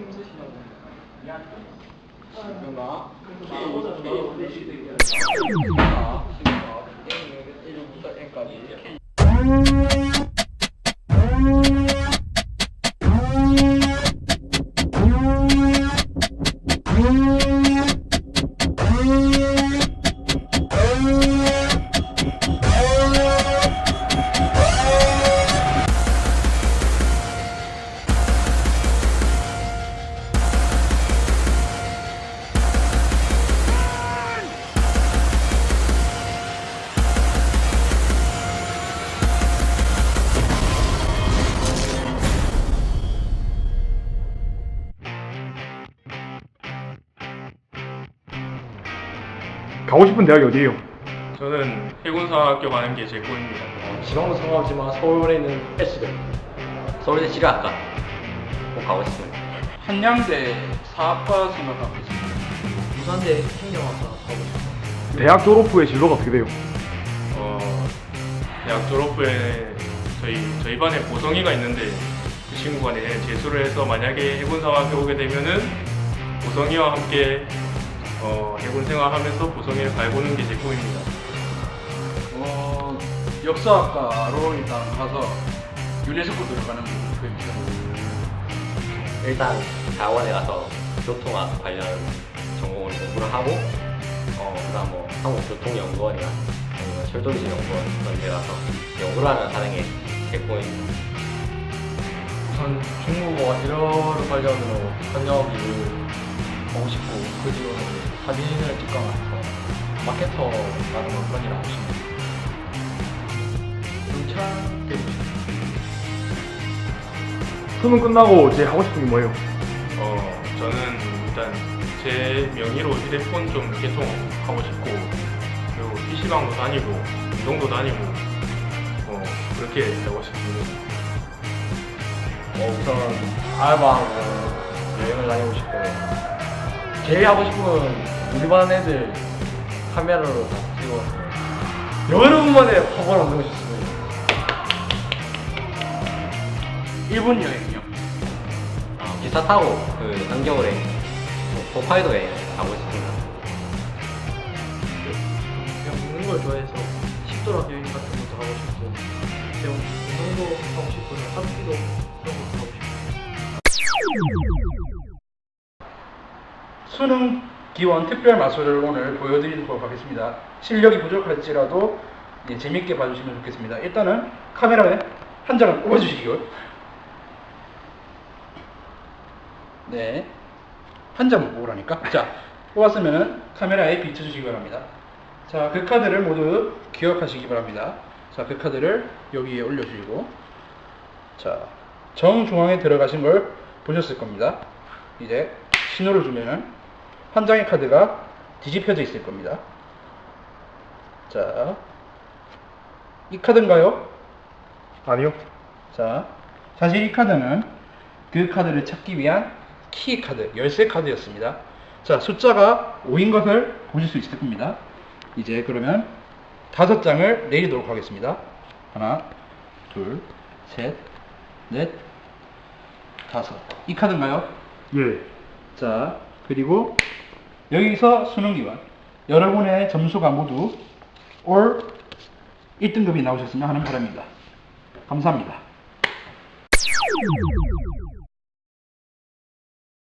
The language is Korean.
신경 쓰시냐고. 미안. 그런가? 가고 싶은 대학이 어디예요? 저는 해군사학교 가는 게 제 꿈입니다. 어, 지방도 상관없지만 서울에 있는 S대 서울대 지리학과 꼭 가고 싶습니다. 한양대 사학과 생각하고 있습니다. 부산대 행정학과 가고 싶습니다. 대학 졸업 후에 진로가 어떻게 돼요? 어, 대학 졸업 후에 저희 저희 반에 보성이가 있는데 그 친구가 내년 재수를 해서 만약에 해군사학교 오게 되면은 보성이와 함께 어, 해군 생활하면서 보성이를 갈고는 게 제 꿈입니다. 어, 역사학과로 일단 가서 유네스코 들어가는 목표입니다. 일단 대학원에 가서 교통학 관련 전공을 공부를 하고 어, 그다음 뭐 한국교통연구원이나 아니면 철도기술연구원 그런 데 가서 연구를 하면 하는 게제 꿈입니다. 우선 중국어 1어를 관련으로 현역 일을 하고 싶고 그 뒤로는 사진을 찍거나 마케터라는 그런 일을 하고 싶습니다. 경찰 되고 싶습니다. 수능 끝나고 제일 하고 싶은 게 뭐예요? 어, 저는 일단 제 명의로 휴대폰 좀 개통하고 싶고 그리고 PC방도 다니고 운동도 다니고 어, 그렇게 되고 싶습니다. 어, 우선 알바하고 여행을 다니고 싶고요. 제일 하고 싶은 건 우리 반 애들 카메라로 다 찍어서 여름 만에 화보 만들고 싶습니다. 일본 여행이요. 어, 기차 타고 그 한겨울에 홋카이도에 가고 싶습니다. 그냥 먹는 걸 좋아해서 식도락 여행 같은 것도 하고 싶고 그냥 운동도 하고 싶고 합기도 그런 수능 기원 특별 마술을 오늘 보여드리도록 하겠습니다. 실력이 부족할지라도 예, 재밌게 봐주시면 좋겠습니다. 일단은 카메라에 한 장을 뽑아주시고요. 네. 한 장을 뽑으라니까. 자, 뽑았으면 카메라에 비춰주시기 바랍니다. 자, 그 카드를 모두 기억하시기 바랍니다. 자, 그 카드를 여기에 올려주시고, 자, 정중앙에 들어가신 걸 보셨을 겁니다. 이제 신호를 주면은 한 장의 카드가 뒤집혀져 있을 겁니다. 자, 이 카드인가요? 아니요. 자, 사실 이 카드는 그 카드를 찾기 위한 키 카드, 열쇠 카드였습니다. 자, 숫자가 5인 것을 보실 수 있을 겁니다. 이제 그러면 다섯 장을 내리도록 하겠습니다. 하나, 둘, 셋, 넷, 다섯. 이 카드인가요? 예. 자, 그리고 여기서 수능 기간. 여러분의 점수가 모두 올 1등급이 나오셨으면 하는 바람입니다. 감사합니다.